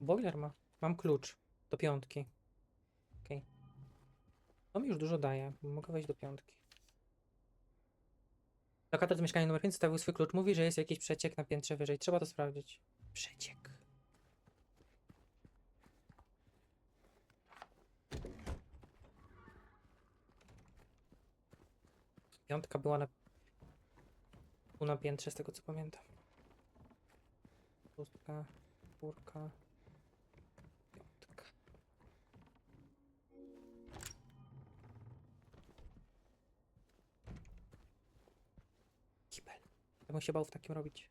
Boiler ma. Mam klucz do piątki. Okej. To mi już dużo daje. Mogę wejść do piątki. Lokator z mieszkania numer 5 stawił swój klucz. Mówi, że jest jakiś przeciek na piętrze wyżej. Trzeba to sprawdzić. Przeciek. Piątka była na... Tu na piętrze, z tego co pamiętam. Pustka, czwórka, Ja bym się bał w takim robić.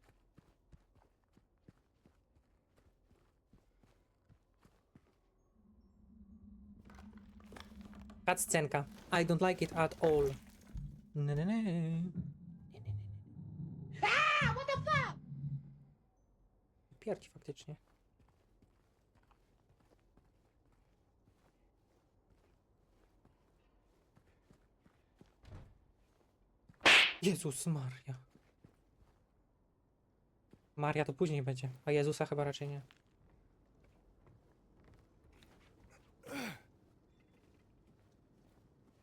Cutscenka. I don't like it at all. Nie, nie, nie. Ah, what the fuck? Pierci faktycznie. Jezus Maria. Maria to później będzie, a Jezusa chyba raczej nie.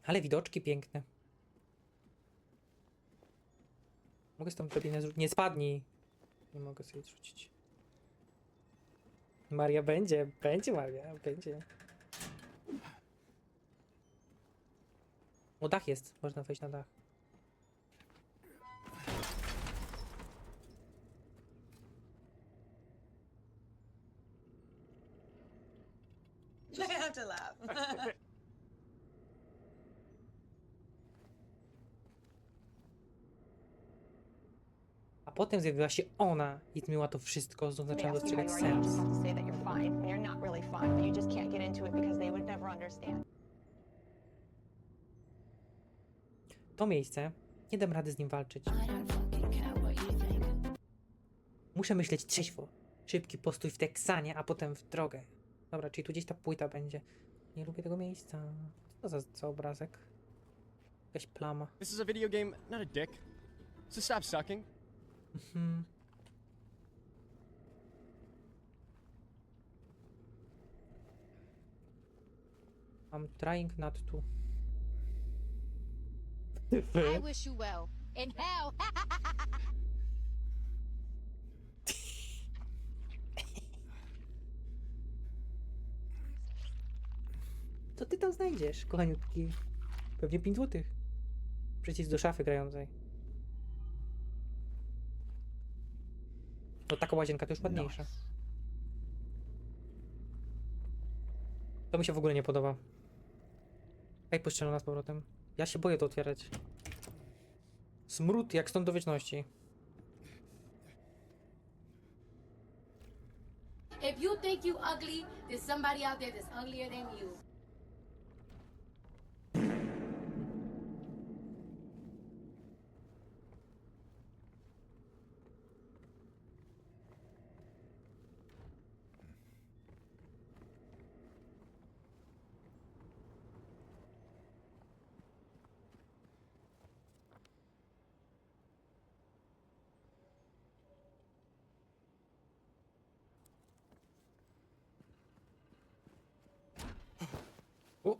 Ale widoczki piękne. Mogę z tą drabinę zrzucić. Nie spadnij! Nie mogę sobie zrzucić. Maria będzie, będzie Maria, będzie. O, dach jest, można wejść na dach. Potem zjawiła się ona i zmieniła to wszystko, znów zaczęłam dostrzegać sens. to miejsce, nie dam rady z nim walczyć. Muszę myśleć trzeźwo. Szybki postój w Teksanie, a potem w drogę. Dobra, czyli tu gdzieś ta płyta będzie. Nie lubię tego miejsca. Co to za, za obrazek? Jakaś plama. This is a video game, not a dick. So stop sucking. Hmm. I'm trying not to. I wish you well. In hell. Co ty tam znajdziesz, kochaniutki? Pewnie 5 złotych. Przycisk do szafy grającej. No taka łazienka to już ładniejsza. To mi się w ogóle nie podoba. Ej, puszczono z powrotem. Ja się boję to otwierać. Smród jak stąd do wieczności. if you think you ugly, there's somebody out there that's uglier than you. O,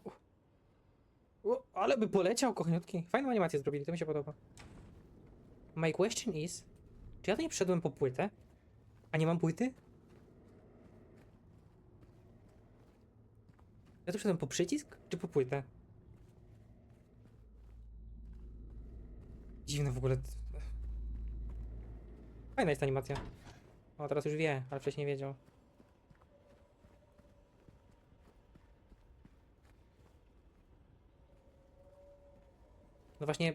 o, ale by poleciał, kochaniutki. Fajną animację zrobili, to mi się podoba. My question is, czy ja to nie przyszedłem po płytę? A nie mam płyty? Ja tu przyszedłem po przycisk, czy po płytę? Dziwne w ogóle. Fajna jest animacja. O, teraz już wie, ale wcześniej nie wiedział. No właśnie,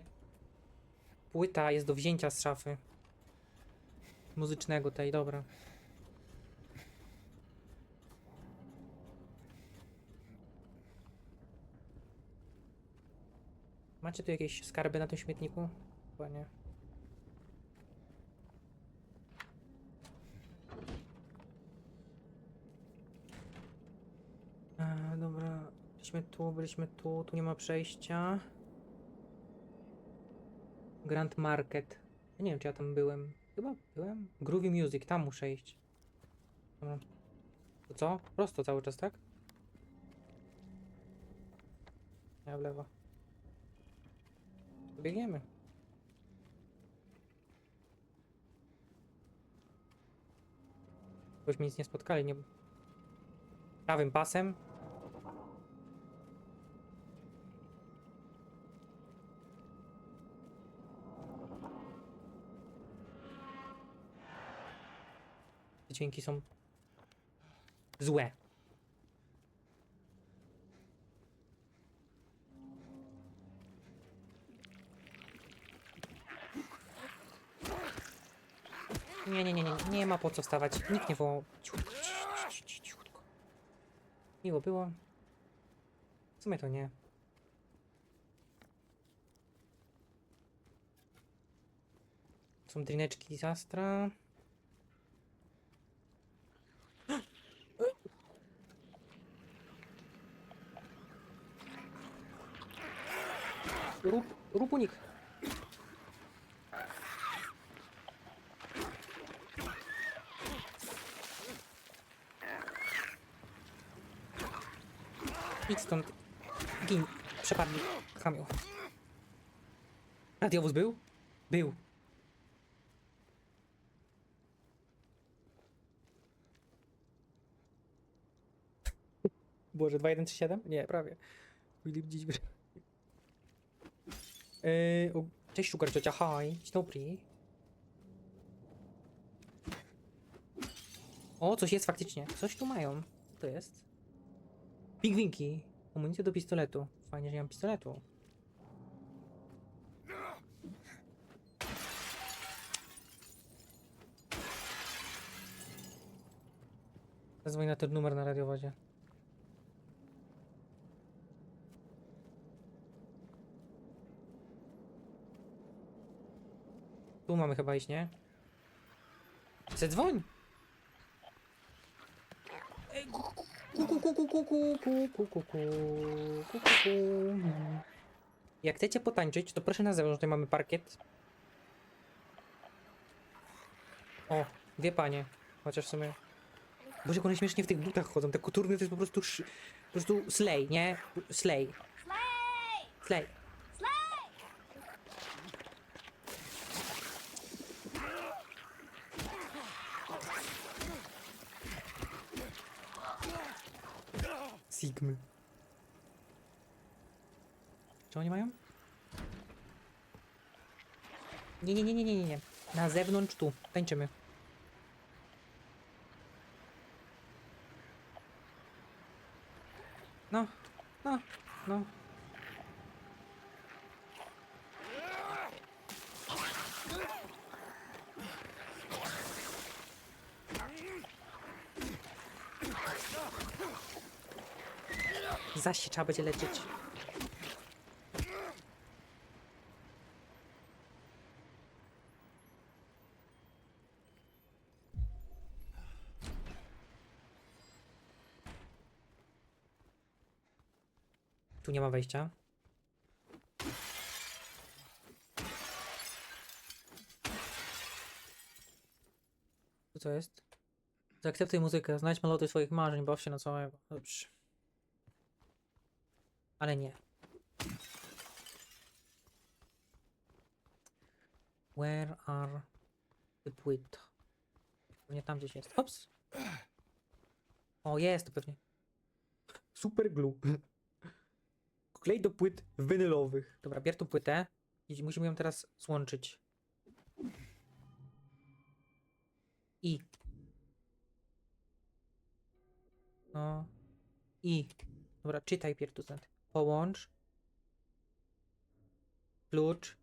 płyta jest do wzięcia z szafy. Muzycznego tej, dobra. Macie tu jakieś skarby na tym śmietniku? Chyba nie. Dobra, byliśmy tu, byliśmy tu, tu nie ma przejścia. Grand Market. Nie wiem, czy ja tam byłem. Chyba byłem. Groovy Music, tam muszę iść. Dobra. To co? Prosto cały czas, tak? Ja w lewo. Biegniemy. Bośmy nic nie spotkali, nie... Prawym pasem. Dźwięki są złe. Nie, nie, nie, nie, nie ma po co wstawać. Nikt nie wołał. Cichutko, ci- ci- ci- cichutko. Miło było. W sumie to nie. Są drineczki z Astra. Rób, rób unik. Idź stąd. Gin. Przepadli. Chamio. Radiowóz był? Był. Boże, 2137? Nie, prawie. Filip dziś Yy, Cześć, Sugar Ciocia, hi. Dzień dobry. O, coś jest faktycznie. Coś tu mają. Co to jest? Pingwinki. Amunicja do pistoletu. Fajnie, że nie mam pistoletu. Zadzwoń na ten numer na radiowozie. Tu mamy chyba iść, nie? Zadzwoń! Ej, ku, ku, ku, ku, ku, ku, ku, ku, ku, ku, ku, ku, ku. Jak chcecie potańczyć, to proszę na zewnątrz, tutaj mamy parkiet. O, dwie panie. Chociaż w sumie... Boże, jak one śmiesznie w tych butach chodzą. Te koturny to jest po prostu... szy- Po prostu slay, nie? Slay. Slay. Sigmy. Oni mają? Nie, nie, nie, nie, nie, nie. Na zewnątrz tu. Tańczymy. No, no, no. Zaś trzeba będzie leczyć. Tu nie ma wejścia. Tu co jest? Zaakceptuj muzykę, znajdź melodię swoich marzeń, baw się na całego. Dobrze. Ale nie. Where are the płyt? Pewnie tam gdzieś jest. Ops. O, jest to pewnie. Super glue. Klej do płyt winylowych. Dobra, bier tą płytę i musimy ją teraz złączyć. I. No. I. Dobra, czytaj pier tu znad. Połącz. Klucz.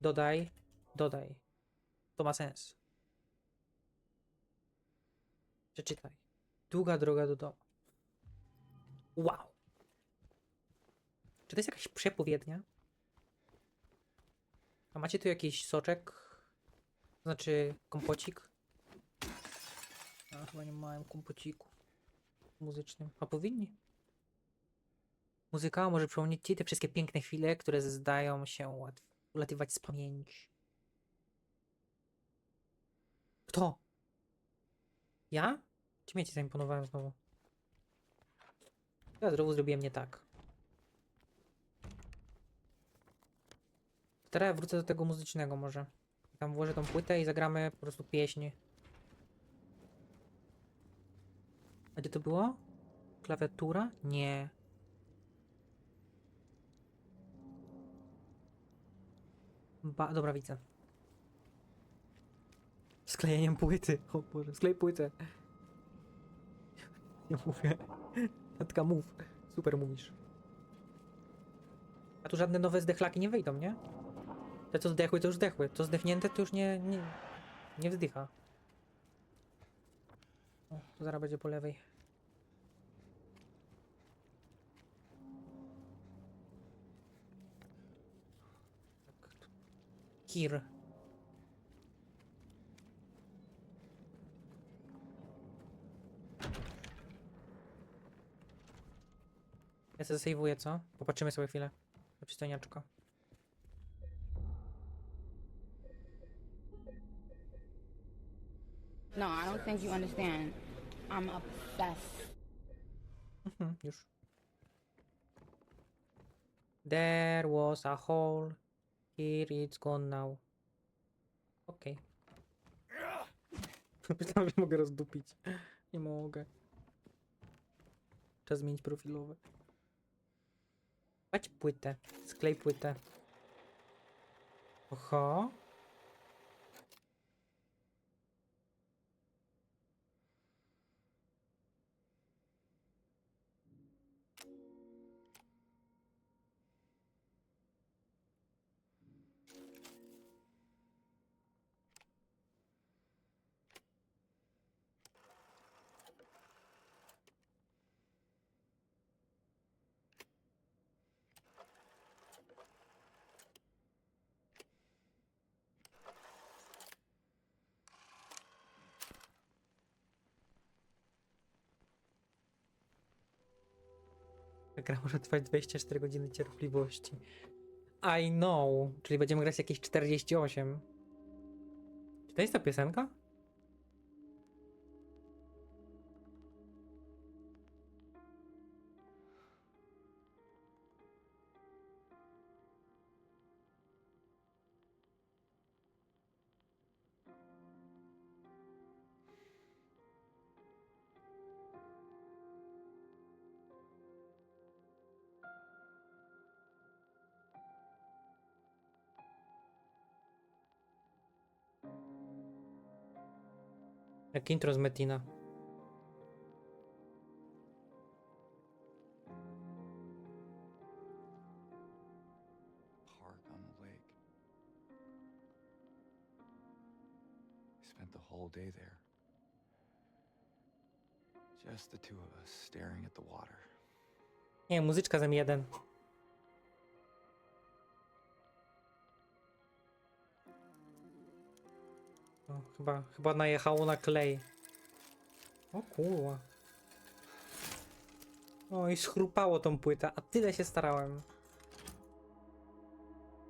Dodaj. Dodaj. To ma sens. Przeczytaj. Długa droga do domu. Wow. Czy to jest jakaś przepowiednia? A macie tu jakiś soczek? Znaczy kompocik? A chyba nie mają kompociku muzycznym. A powinni. Muzyka może przypomnieć ci te wszystkie piękne chwile, które zdają się ulatywać z pamięci. Kto? Ja? Śmieci zaimponowałem znowu. Ja znowu zrobiłem nie tak. Teraz wrócę do tego muzycznego może. Tam włożę tą płytę i zagramy po prostu pieśń. A gdzie to było? Klawiatura? Nie. Ba dobra, widzę. Sklejeniem płyty. O Boże, sklej płytę. Nie mówię. Natka, mów. Super mówisz. A tu żadne nowe zdechlaki nie wyjdą, nie? Te co zdechły, to już zdechły. To zdechnięte to już nie, nie, nie wzdycha. O, to zaraz będzie po lewej. Tak. Kir. Ja sobie zasejwuję, co? Popatrzymy sobie chwilę. Do przystojniaczka. No, I don't think you understand. I'm obsessed. Mhm, już. There was a hole. Here it's gone now. Okej. Myślałem, że mogę rozdupić. Nie mogę. Czas zmienić profilowe. Dać płytę. Sklej płytę. Oho. Gra może trwać 24 godziny cierpliwości. I know. Czyli będziemy grać jakieś 48. Czy to jest ta piosenka? Jak intro z Metina. park on the lake. We spent the whole day there. Just the two of us staring at the water. Nie, muzyczka z M1. O, chyba, chyba najechało na klej. O kurwa. O i schrupało tą płytę, a tyle się starałem.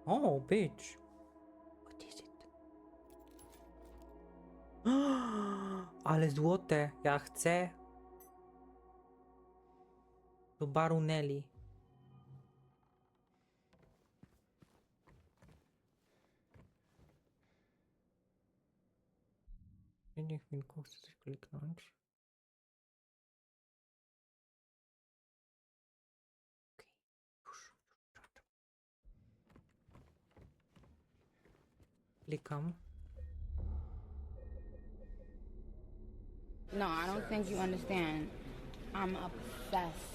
O, bitch. Ale złote, ja chcę. Do baru Nelly. Nie chwilkę, chcę coś kliknąć. Okej, już, już. Klikam. No, I don't think you understand. I'm obsessed.